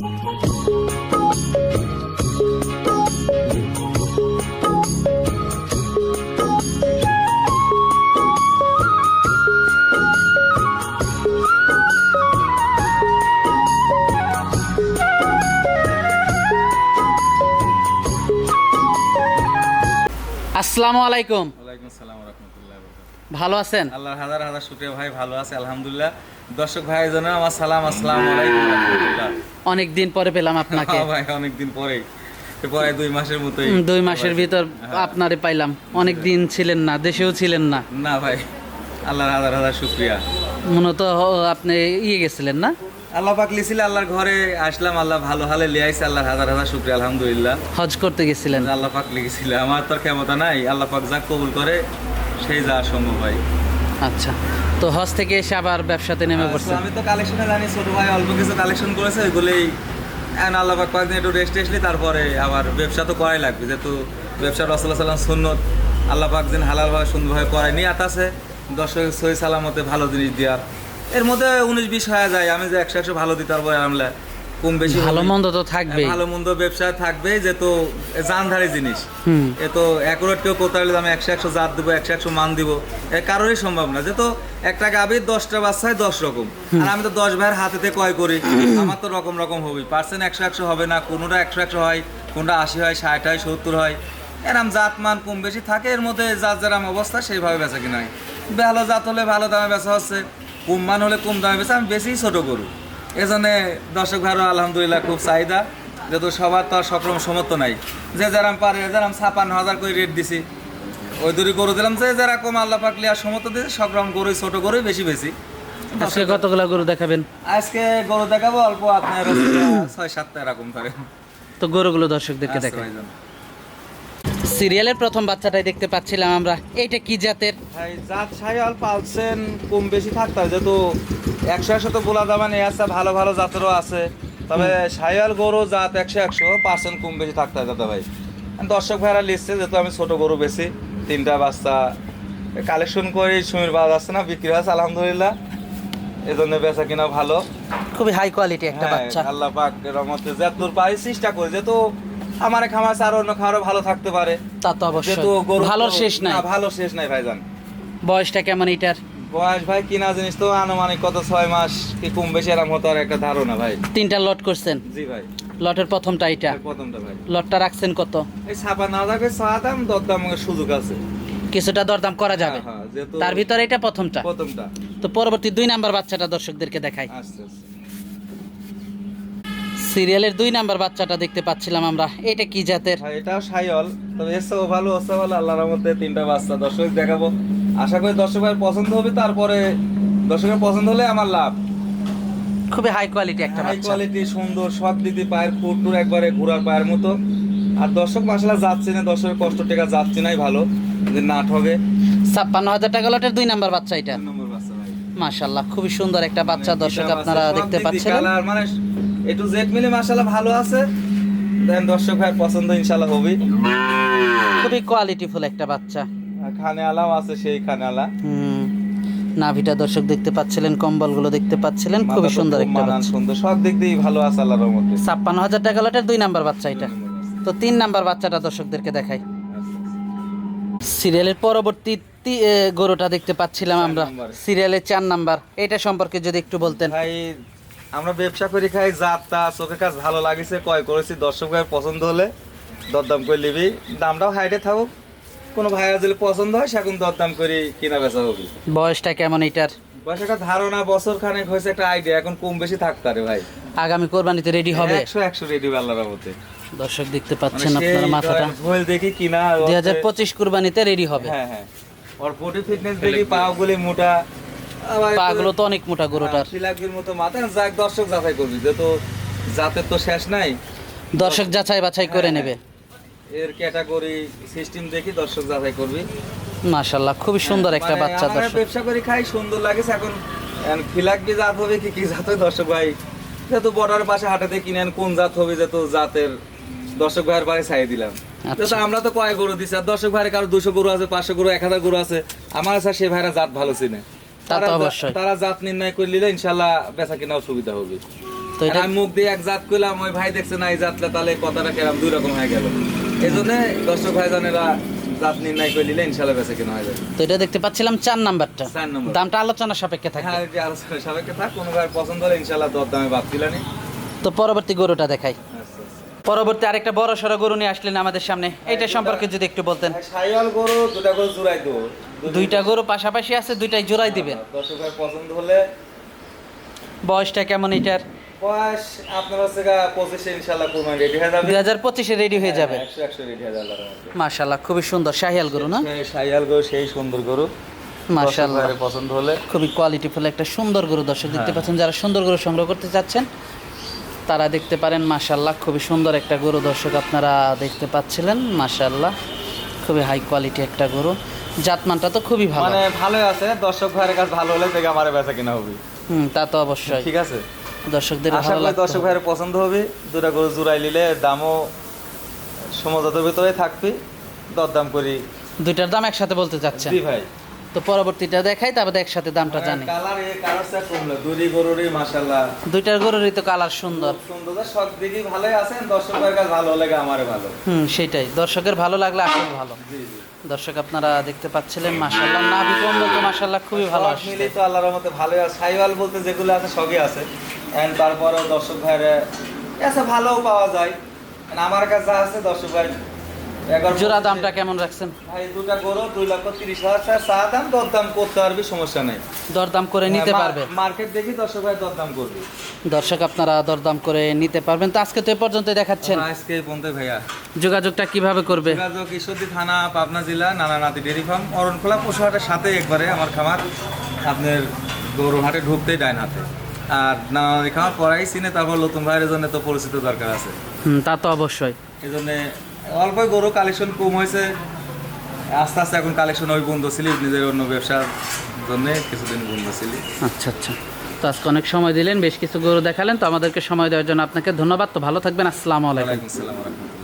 আসসালামু আলাইকুম ওয়ালাইকুম আসসালাম রহমতুল্লাহ ভালো আছেন? আল্লাহর হাজার হাজার শুক্রিয়া ভাই ভালো আছে আলহামদুলিল্লাহ। দর্শক ভাই জন্য আমার সালাম আসসালামু আলাইকুম অনেক দিন পরে পেলাম আপনাকে। হ্যাঁ ভাই অনেকদিন পরেই। তো পরে দুই মাসের মতোই। দুই মাসের ভিতর আপনারে পাইলাম। অনেক দিন ছিলেন না দেশেও ছিলেন না। না ভাই আল্লাহর হাজার হাজার শুক্রিয়া। মূলত আপনি ইয়ে গেছিলেন না? আল্লাহ পাক লিছিল আল্লাহর ঘরে আসলাম আল্লাহ ভালো হালে লিয়াইছে আল্লাহর হাজার হাজার শুক্রিয়া আলহামদুলিল্লাহ। হজ করতে গেছিলেন। আল্লাহ পাক লিখেছিল আমার তোর ক্ষমতা নাই আল্লাহ পাক যা কবুল করে সেই যা সম্ভব ভাই। আচ্ছা তো হজ থেকে এসে আবার ব্যবসাতে নেমে পড়ছে? আমি তো কালেকশনে জানি ছোট ভাই অল্প কিছু কালেকশন করেছে ওইগুলোই আল্লাহ কয়েকদিন একটু রেস্ট টেস্টলি তারপরে আবার ব্যবসা তো করাই লাগবে যেহেতু ব্যবসা রসুল্লাহ সাল্লাম সুন্নত। আল্লাহ পাক যেন হালালভাবে সুন্দরভাবে করাই নিয়ে আছে। দর্শক সহি সালামতে ভালো জিনিস দেওয়ার। এর মধ্যে উনিশ বিশ হয়ে যায় আমি যে একশো একশো ভালো দিতে পারব আমলা কম বেশি ভালো মন্দ তো থাকবেই। ভালো মন্দ ব্যবসা থাকবে যেহেতু জানধারী জিনিস। এ তো অ্যাকুরেট কেউ পারলে আমি একশো একশো জাত দেবো একশো একশো মান দিব। এ কারোরই সম্ভব না। যেহেতু একটা গাভীর দশটা বাচ্চায় দশ রকম। আর আমি তো দশ ভাইয়ের হাতেতে কয় করি। আমার তো রকম রকম হবেই পার্সেন্ট একশো একশো হবে না কোনোটা একশো একশো হয় কোনটা আশি হয় ষাট হয় সত্তর হয়। এরম জাত মান কম বেশি থাকে এর মধ্যে যার যেরাম অবস্থা সেইভাবে বেচা কিনা হয়। ভালো জাত হলে ভালো দামে বেচা হচ্ছে কম মান হলে কম দামে বেচা আমি বেশি ছোট গরু। এজন্যে দর্শক ভাইরও আলহামদুলিল্লাহ খুব চাহিদা। যেহেতু সবার তো আর সক্রম সমর্থ নাই। যে যারাম পারে যারাম ছাপান্ন হাজার করে রেট দিছি ওই দূরে গরু দিলাম। যে যারা কম আল্লাহ পাকলি আর সমর্থ দিয়েছে সক্রম গরুই ছোট গরুই বেশি বেশি। আজকে কতগুলো গরু দেখাবেন? আজকে গরু দেখাবো অল্প আপনার ছয় সাতটা এরকম ধরে। তো গরুগুলো দর্শকদেরকে আচ্ছা ভাইজান। সিরিয়ালের প্রথম বাচ্চাটাই দেখতে পাচ্ছিলাম আমরা। এইটা কি জাতের? ভাই জাত সাইয়াল পালছেন কম বেশি থাকতে হয়। যেহেতু একশো একশো তো বোলা দামা নিয়ে আসছে ভালো ভালো জাতেরও আছে। তবে সাইয়াল গরু জাত একশো একশো পার্সেন্ট কম বেশি থাকতে হয় দাদা ভাই। দর্শক ভাইরা লিখছে যেহেতু আমি ছোট গরু বেশি তিনটা বাচ্চা কালেকশন করে সুমির বাজ আছে না বিক্রি আছে আলহামদুলিল্লাহ। এজন্য বেচা কিনা ভালো। খুবই হাই কোয়ালিটি একটা হ্যাঁ, বাচ্চা। আল্লাহ পাক রহমতে যতদূর পারি চেষ্টা করি। যেহেতু আমার খামার আর অন্য খামারও ভালো থাকতে পারে। তা তো অবশ্যই। যেহেতু গরু ভালোর শেষ নাই। না, ভালো শেষ নাই ভাইজান। বয়সটা কেমন এটার? বয়স ভাই কিনা জিনিস তো আনুমানিক কত ছয় মাস কি কম বেশি এরকম হতো আর একটা ধারণা ভাই। তিনটা লট করছেন? জি ভাই। লটের প্রথমটা এটা? এই প্রথমটা ভাই। লটটা রাখছেন কত? এই ছাপান্ন হাজার চা দাম দর দাম সুযোগ আছে। কিছুটা দরদাম করা যাবে। হ্যাঁ, হ্যাঁ, যেহেতু তার ভিতরে এটা প্রথমটা? প্রথমটা। তো পরবর্তী দুই নাম্বার বাচ্চাটা দর্শকদেরকে দেখাই। আচ্ছা আচ্ছা। সিরিয়ালের দুই নাম্বার বাচ্চাটা দেখতে পাচ্ছিলাম আমরা। এটা কি জাতের? এটাও সাইল তবে এসেও ভালো ওসেও ভালো আল্লাহর মধ্যে তিনটা বাচ্চা। দর্শক দেখাবো। আশা করি দর্শক ভাই পছন্দ হবে তারপরে দর্শকের পছন্দ হলে আমার লাভ। খুবই হাই কোয়ালিটি একটা হাই কোয়ালিটি সুন্দর সব দিদি পায়ের ফুটটুর একবারে ঘোরার পায়ের মতো। আর দর্শক মাসালা যাচ্ছে না দর্শকের কষ্ট টেকা যাচ্ছে নাই ভালো। যে না ঠগে ছাপ্পান্ন হাজার টাকা লটের দুই নাম্বার বাচ্চা এটা। মাশাল্লাহ খুবই সুন্দর একটা বাচ্চা। মানে দর্শক আপনারা দেখতে পাচ্ছেন colour, একটু জেড মিলে মাসালা ভালো আছে। দেন দর্শক ভাই পছন্দ ইনশাল্লাহ হবে। খুবই কোয়ালিটিফুল একটা বাচ্চা। খানে আলাও আছে সেই খানে আলা হুম। নাভিটা দর্শক দেখতে পাচ্ছিলেন কম্বলগুলো দেখতে পাচ্ছিলেন খুবই সুন্দর একটা বাচ্চা। সুন্দর সব দিক দিয়েই ভালো আছে আল্লাহর রহমতে। ছাপ্পান্ন হাজার টাকা লটের দুই নাম্বার বাচ্চা এটা। তো তিন নাম্বার বাচ্চাটা দর্শকদেরকে দেখাই। সিরিয়ালের পরবর্তী গরুটা দেখতে পাচ্ছিলাম আমরা। সিরিয়ালের চার নাম্বার। এটা সম্পর্কে যদি একটু বলতেন। ভাই আমরা ব্যবসা করি খাই জাতটা চোখের কাজ ভালো লাগিছে ক্রয় করেছি দর্শক ভাই পছন্দ হলে দরদাম করে নিবি। দামটাও হাইটে থাকুক। কোনো ভাইয়া যদি পছন্দ হয় সেরকম দরদাম করে কিনা বেচা হবে। বয়সটা কেমন এটার? বয়স একটা ধারণা বছর খানেক হয়েছে একটা আইডিয়া এখন কম বেশি থাকতে পারে ভাই। আগামী কোরবানিতে রেডি হবে? একশো একশো রেডি আল্লাহর মধ্যে দর্শক দেখতে পাচ্ছেন আপনারা মাথাটা। ভুল দেখি কিনা দুই হাজার পঁচিশ কুরবানিতে রেডি হবে। হ্যাঁ হ্যাঁ। ওর বডি ফিটনেস দেখি পা গুলি মোটা। পাগুলো তো অনেক মোটা গরুটার। শিলাকির মতো মাথা যাক দর্শক যাচাই করবি যেহেতু জাতের তো শেষ নাই। দর্শক যাচাই বাছাই করে হ্যাঁ, নেবে। এর ক্যাটাগরি সিস্টেম দেখি দর্শক যাচাই করবি। মাশাল্লাহ খুবই সুন্দর একটা মানে বাচ্চা দর্শক। ব্যবসা করি খাই সুন্দর লাগেছে এখন জাত হবে কি কি জাত হবে দর্শক ভাই? যেহেতু বর্ডারের পাশে হাটাতে কিনেন কোন জাত হবে যেহেতু জাতের দর্শক ভাইয়ের বাড়ি ছাই দিলাম। আচ্ছা। আমরা তো কয় গরু দিচ্ছি আর দর্শক ভাইয়ের কারও দুশো গরু আছে পাঁচশো গরু এক হাজার গরু আছে। আমার আছে সেই ভাইরা জাত ভালো চিনে। তা তো তারা অবশ্যই। তারা জাত নির্ণয় করে নিলে ইনশাল্লাহ বেচা কেনাও সুবিধা হবে। তো এটা মুখ দিয়ে এক জাত করলাম ওই ভাই দেখছে না এই জাতটা তাহলে কথাটা কেরাম দুই রকম হয়ে গেল। এই জন্য দর্শক ভাইজানেরা জাত নির্ণয় করে নিলে ইনশাল্লাহ বেঁচে কেনা হয়ে যাবে। তো এটা দেখতে পাচ্ছিলাম চার নাম্বারটা। চার নম্বর। দামটা আলোচনা সাপেক্ষে থাকে হ্যাঁ আলোচনা সাবেকে থাক কোনো ভাই পছন্দ হলে ইনশাল্লাহ দর দামে বাদ দিলানি তো পরবর্তী গরুটা দেখাই। আচ্ছা আচ্ছা। পরবর্তী আরেকটা বড় সড়ো গরু নিয়ে আসলেন আমাদের সামনে। এটা সম্পর্কে যদি একটু বলতেন। গরু দুটা জোড়াই দেবো। দুইটা গরু পাশাপাশি আছে দুইটাই জোড়াই দিবেন। দর্শক ভাই পছন্দ হলে বয়সটা কেমন এটার? বয়স আপনার হচ্ছে পঁচিশে ইনশাল্লাহ কোরবানি রেডি হয়ে যাবে। দুই হাজার পঁচিশে রেডি হয়ে যাবে। হ্যাঁ, একশো একশো রেডি হয়ে যাবে আল্লাহর রহমতে। মাশাল্লাহ খুবই সুন্দর শাহিয়াল গরু না? সাইয়াল গরু সেই সুন্দর গরু। মাশাল্লাহ পছন্দ হলে। খুবই কোয়ালিটিফুল একটা সুন্দর গরু দর্শক দেখতে হ্যাঁ। পাচ্ছেন। যারা সুন্দর গরু সংগ্রহ করতে চাচ্ছেন তারা দেখতে পারেন মাশাল্লাহ খুবই সুন্দর একটা গরু দর্শক আপনারা দেখতে পাচ্ছিলেন। মাশাল্লাহ খুবই হাই কোয়ালিটি একটা গরু। জাতমানটা তো খুবই ভালো। মানে ভালোই আছে দর্শক ভাইয়ের কাছে ভালো হলে থেকে আমার বেচা কিনা হবে। হুম তা তো অবশ্যই। ঠিক আছে? দর্শকদের আশা ভালো করি দর্শক ভাইয়ের পছন্দ হবে। দুটা গরু জোড়াই নিলে দামও সমঝোতার ভিতরে থাকবে। দরদাম করি। দুইটার দাম একসাথে বলতে চাচ্ছেন? জি ভাই। তো পরবর্তীটা দেখাই তারপরে একসাথে দামটা জানি। কালার এই কালারটা কমলো দুই গরুরই মাশাল্লাহ দুইটার গরুরই তো কালার সুন্দর। সুন্দর। সব দিকই ভালোই আছেন। দর্শক ভাইয়ের কাছে ভালো লাগে আমারে ভালো। হুম সেটাই। দর্শকের ভালো লাগলে আসলে ভালো। জি জি। দর্শক আপনারা দেখতে পাচ্ছিলেন মাশাল্লাহ না কম্বল তো মাশাল্লাহ খুবই ভালো আছে মিলে তো আল্লাহর রহমতে ভালো আছে। সাইওয়াল বলতে যেগুলো আছে সবই আছে। এন্ড তারপরে দর্শক ভাইয়ের এসে ভালোও পাওয়া যায়। আমার কাছে আছে দর্শক ভাই জোড়া দামটা কেমন রাখছেন? ভাই দুটা গরু দুই লক্ষ তিরিশ হাজার চা দাম দরদাম করতে পারবি সমস্যা নেই। দরদাম করে নিতে পারবে। মার্কেট দেখি দর্শক ভাই দরদাম করবে। দর্শক আপনারা দরদাম করে নিতে পারবেন। তো আজকে তো এ পর্যন্ত দেখাচ্ছেন। আজকে পন্থে ভাইয়া। যোগাযোগটা কীভাবে করবে? যোগাযোগ ঈশ্বরদী থানা পাবনা জেলা নানানাতি ডেরি ফার্ম অরণখোলা পশুহাটের সাথে একবারে আমার খামার। আপনার গরু হাটে ঢুকতেই ডাইন হাতে। আর নানানাতি খামার পরাই চিনে তারপর নতুন ভাইয়ের জন্য তো পরিচিত দরকার আছে। হুম তা তো অবশ্যই। এই জন্যে অল্পই গরু কালেকশন কম হয়েছে। আস্তে আস্তে এখন কালেকশন ওই বন্ধ ছিল নিজের অন্য ব্যবসার জন্য কিছুদিন বন্ধ ছিল। আচ্ছা আচ্ছা। তো আজকে অনেক সময় দিলেন বেশ কিছু গরু দেখালেন তো আমাদেরকে সময় দেওয়ার জন্য আপনাকে ধন্যবাদ। তো ভালো থাকবেন আসসালামু আলাইকুম। আসসালাম